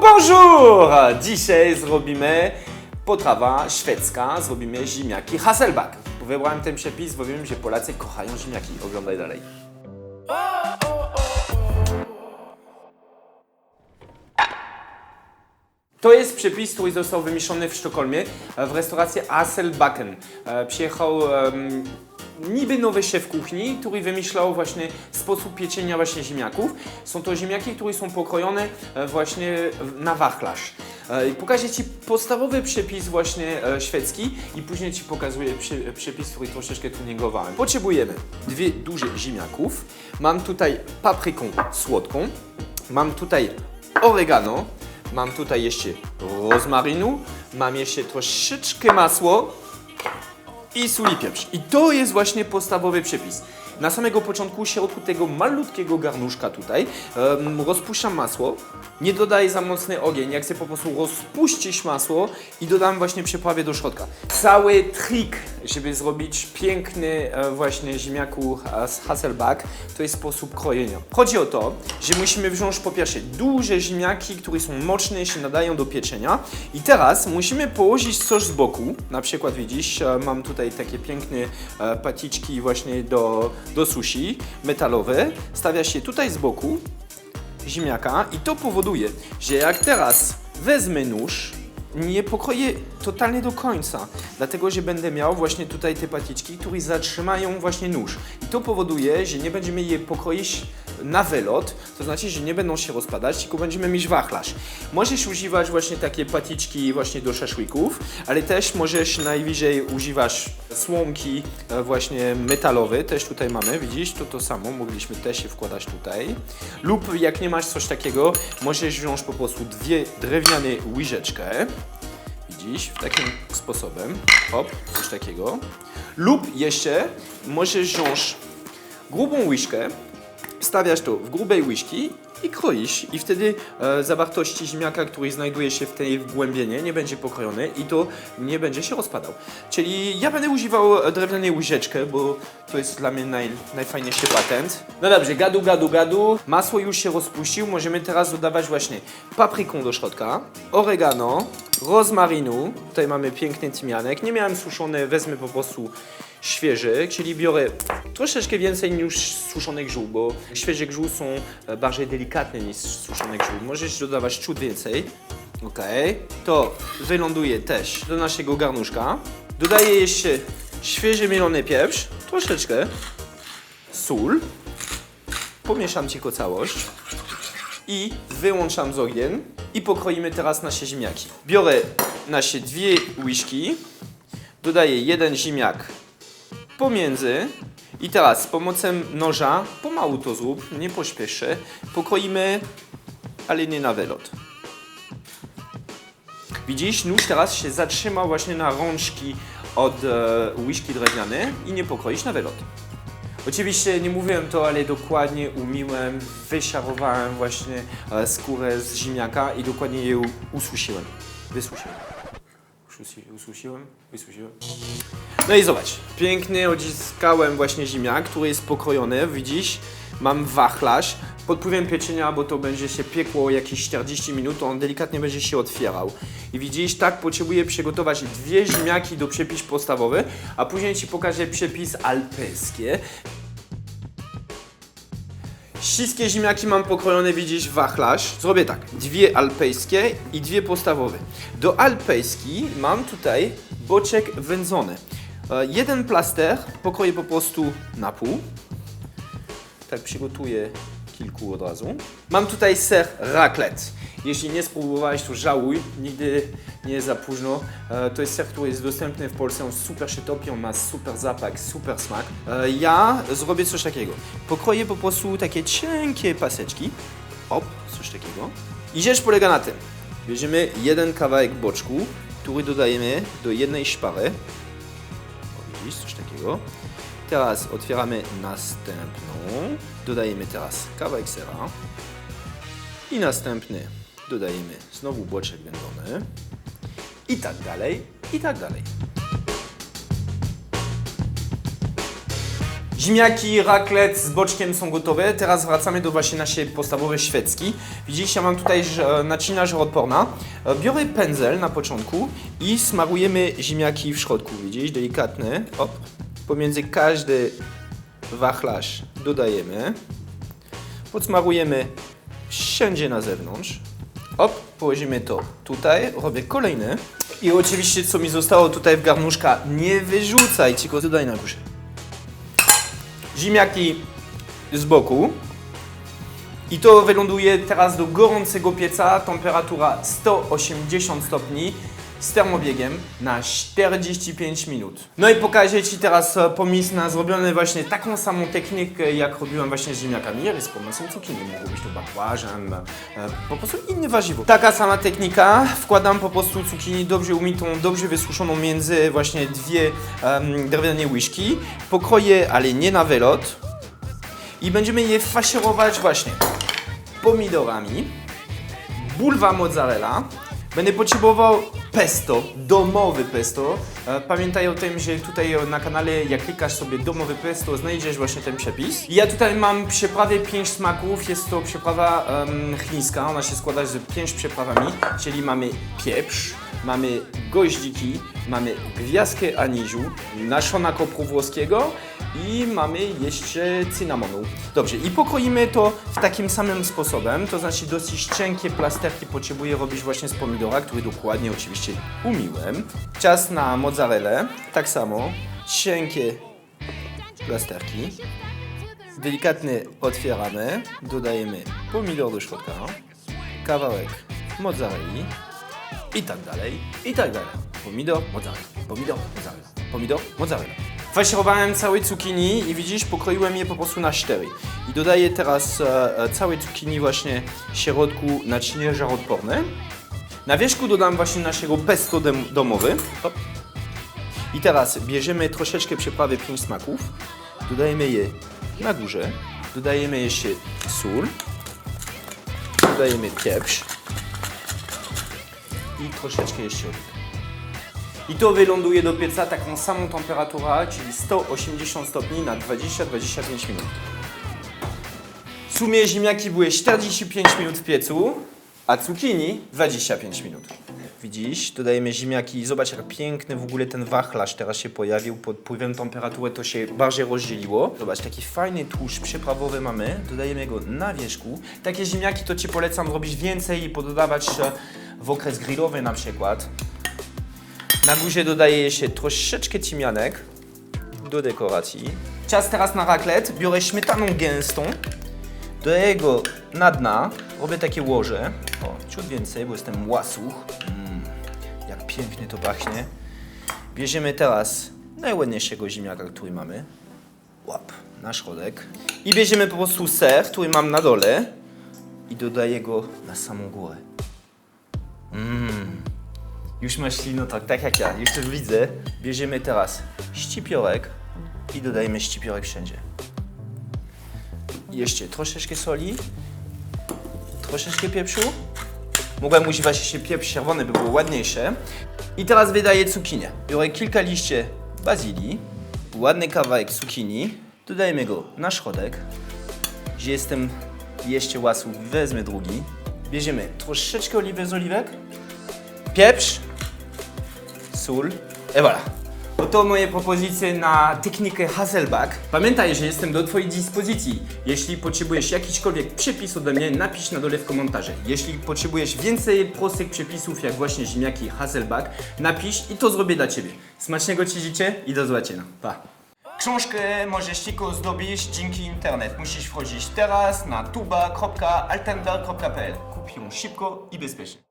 Bonjour! Dzisiaj zrobimy potrawa szwedzka, zrobimy ziemniaki Hasselback. Wybrałem ten przepis, bo wiem, że Polacy kochają ziemniaki. Oglądaj dalej. To jest przepis, który został wymyślony w Sztokholmie w restauracji Hasselbacken. E, Przyjechał em, niby nowy szef kuchni, który wymyślał właśnie sposób pieczenia właśnie ziemniaków. Są to ziemniaki, które są pokrojone e, właśnie na wachlarz. E, Pokażę Ci podstawowy przepis właśnie e, szwedzki i później Ci pokazuję przepis, który troszeczkę tuningowałem. Potrzebujemy dwie duże ziemniaków. Mam tutaj paprykę słodką. Mam tutaj oregano. Mam tutaj jeszcze rozmarynu. Mam jeszcze troszeczkę masło i sól i pieprz. I to jest właśnie podstawowy przepis. Na samego początku, środku tego malutkiego garnuszka tutaj, em, rozpuszczam masło. Nie dodaję za mocny ogień, ja chcę po prostu rozpuścić masło i dodam właśnie przyprawie do środka. Cały trik, żeby zrobić piękny e, właśnie ziemniaku e, z Hasselback, to jest sposób krojenia. Chodzi o to, że musimy wziąć po pierwsze duże ziemniaki, które są mocne, się nadają do pieczenia. I teraz musimy położyć coś z boku, na przykład widzisz, e, mam tutaj takie piękne paciczki właśnie do, do sushi, metalowe, stawia się tutaj z boku ziemniaka i to powoduje, że jak teraz wezmę nóż, nie pokroję totalnie do końca, dlatego że będę miał właśnie tutaj te patyczki, które zatrzymają właśnie nóż. I to powoduje, że nie będziemy je pokroić na wylot, to znaczy, że nie będą się rozpadać, tylko będziemy mieć wachlarz. Możesz używać właśnie takie patyczki właśnie do szaszłyków, ale też możesz najwyżej używać słomki e, właśnie metalowe, też tutaj mamy, widzisz, to to samo, mogliśmy też je wkładać tutaj. Lub jak nie masz coś takiego, możesz wziąć po prostu dwie drewniane łyżeczkę, widzisz, w takim sposobem, hop, coś takiego. Lub jeszcze możesz wziąć grubą łyżkę, stawiasz to w grubej łyżki i kroisz i wtedy e, zawartości ziemniaka, który znajduje się w tej wgłębienie nie będzie pokrojony i to nie będzie się rozpadał. Czyli ja będę używał drewnianej łyżeczkę, bo to jest dla mnie naj, najfajniejszy patent. No dobrze, gadu, gadu, gadu. Masło już się rozpuścił, możemy teraz dodawać właśnie papryką do środka, oregano, rozmarynu, tutaj mamy piękny tymianek, nie miałem suszony, wezmę po prostu świeży, czyli biorę troszeczkę więcej niż suszonych ziół, bo świeże ziół są e, bardziej delikatne niż suszonych ziół. Możesz dodawać ciut więcej. Ok, to wyląduje też do naszego garnuszka. Dodaję jeszcze świeży mielony pieprz, troszeczkę, sól, pomieszam tylko całość i wyłączam z ogień i pokroimy teraz nasze ziemniaki. Biorę nasze dwie łyżki, dodaję jeden ziemniak pomiędzy i teraz z pomocą noża, pomału to zrób, nie pośpieszę, pokroimy, ale nie na wylot. Widzisz, nóż teraz się zatrzymał właśnie na rączki od e, łyżki drewniane i nie pokroisz na wylot. Oczywiście nie mówiłem to, ale dokładnie umyłem, wyszarowałem właśnie e, skórę z ziemniaka i dokładnie ją ususiłem. Wysusiłem. Ususi- Ususiłem? Wysusiłem. No i zobacz, pięknie odciskałem właśnie ziemniak, który jest pokrojony, widzisz? Mam wachlarz. Pod wpływem pieczenia, bo to będzie się piekło jakieś 40 minut, on delikatnie będzie się otwierał. I widzisz, tak potrzebuję przygotować dwie ziemniaki do przepis podstawowy, a później Ci pokażę przepis alpejskie. Wszystkie ziemniaki mam pokrojone, widzisz, wachlarz. Zrobię tak, dwie alpejskie i dwie podstawowe. Do alpejski mam tutaj boczek wędzony. E, Jeden plaster pokroję po prostu na pół. Tak przygotuję kilku od razu. Mam tutaj ser raclette. Jeśli nie spróbowałeś, to żałuj, nigdy nie za późno. E, To jest ser, który jest dostępny w Polsce, on super się topi, on ma super zapach, super smak. E, Ja zrobię coś takiego. Pokroję po prostu takie cienkie paseczki. Hop, coś takiego. I rzecz polega na tym. Bierzemy jeden kawałek boczku, który dodajemy do jednej szpary. Widzisz, coś takiego. Teraz otwieramy następną. Dodajemy teraz kawałek sera. I następny dodajemy znowu boczek wędzony. I tak dalej, i tak dalej. Ziemniaki, raclette z boczkiem są gotowe. Teraz wracamy do właśnie naszej podstawowej szwedzki. Ja mam tutaj ż- naczynia żaroodporna. E, Biorę pędzel na początku i smarujemy ziemniaki w środku. Widzisz, delikatny. Op. Pomiędzy każdy wachlarz dodajemy. Podsmarujemy wszędzie na zewnątrz. Op, położymy to tutaj, robię kolejny. I oczywiście, co mi zostało tutaj w garnuszka, nie wyrzucaj, tylko dodaj na górze. Ziemniaki z boku. I to wyląduje teraz do gorącego pieca, temperatura 180 stopni z termobiegiem na 45 minut. No i pokażę Ci teraz e, pomysł na zrobione właśnie taką samą technikę, jak robiłem właśnie z ziemniakami, ale z pomocą cukinii. Mogło być to bakłażan, e, po prostu inne warzywo. Taka sama technika, wkładam po prostu cukinii dobrze umytą, dobrze wysuszoną między właśnie dwie em, drewniane łyżki, pokroję, ale nie na wylot i będziemy je faszerować właśnie pomidorami, bulwa mozzarella. Będę potrzebował pesto, domowy pesto. E, Pamiętaj o tym, że tutaj na kanale, jak klikasz sobie domowy pesto, znajdziesz właśnie ten przepis. Ja tutaj mam przyprawę 5 smaków, jest to przyprawa um, chińska, ona się składa z 5 przyprawami, czyli mamy pieprz, mamy goździki, mamy gwiazdkę aniżu, nasiona kopru włoskiego i mamy jeszcze cynamonu. Dobrze, i pokroimy to w takim samym sposobem, to znaczy dosyć cienkie plasterki potrzebuję robić właśnie z pomidora, który dokładnie oczywiście umyłem. Czas na mozzarellę, tak samo, cienkie plasterki. Delikatnie otwieramy, dodajemy pomidor do środka, kawałek mozzarelli i tak dalej, i tak dalej. Pomidor, mozzarella, pomidor, mozzarella, pomidor, mozzarella. Faszerowałem całe cukinii i widzisz, pokroiłem je po prostu na cztery. I dodaję teraz e, e, całe cukinii właśnie w środku naczynie żaroodporne. Na wierzchu dodam właśnie naszego pesto domowy. Hop. I teraz bierzemy troszeczkę przyprawy pięć smaków, dodajemy je na górze, dodajemy jeszcze sól, dodajemy pieprz i troszeczkę jeszcze oliwy. I to wyląduje do pieca taką samą temperaturę, czyli 180 stopni na 20-25 minut. W sumie ziemniaki były 45 minut w piecu, a cukinii 25 minut. Widzisz, dodajemy ziemniaki. Zobacz, jak piękny w ogóle ten wachlarz teraz się pojawił. Pod wpływem temperatury to się bardziej rozdzieliło. Zobacz, taki fajny tłuszcz przyprawowy mamy. Dodajemy go na wierzchu. Takie ziemniaki to Ci polecam robić więcej i pododawać w okres grillowy na przykład. Na górze dodaje się troszeczkę timianek do dekoracji. Czas teraz na raclette. Biorę śmietaną gęstą. Dodaję go na dna. Robię takie łoże. O, ciut więcej, bo jestem łasuch. Mm, jak pięknie to pachnie. Bierzemy teraz najładniejszego ziemniaka, który mamy. Łap na środek. I bierzemy po prostu ser, który mam na dole. I dodaję go na samą górę. Już masz ślinotok, tak jak ja, już to widzę. Bierzemy teraz ścipiorek i dodajemy ścipiorek wszędzie. Jeszcze troszeczkę soli, troszeczkę pieprzu. Mogłem używać jeszcze pieprz czerwony, by było ładniejsze. I teraz wydaję cukinię. Biorę kilka liście bazylii, ładny kawałek cukinii, dodajemy go na środek. Że jestem jeszcze łasu, wezmę drugi. Bierzemy troszeczkę oliwy z oliwek, pieprz, sól i voilà. Oto moje propozycje na technikę Hasselback. Pamiętaj, że jestem do Twojej dyspozycji. Jeśli potrzebujesz jakiśkolwiek przepis ode mnie, napisz na dole w komentarze. Jeśli potrzebujesz więcej prostych przepisów, jak właśnie ziemniaki Hasselback, napisz i to zrobię dla Ciebie. Smacznego Ci życzę i do zobaczenia. Pa! Książkę możesz tylko zdobyć dzięki internet. Musisz wchodzić teraz na tuba.altenberg.pl. Kup ją szybko i bezpiecznie.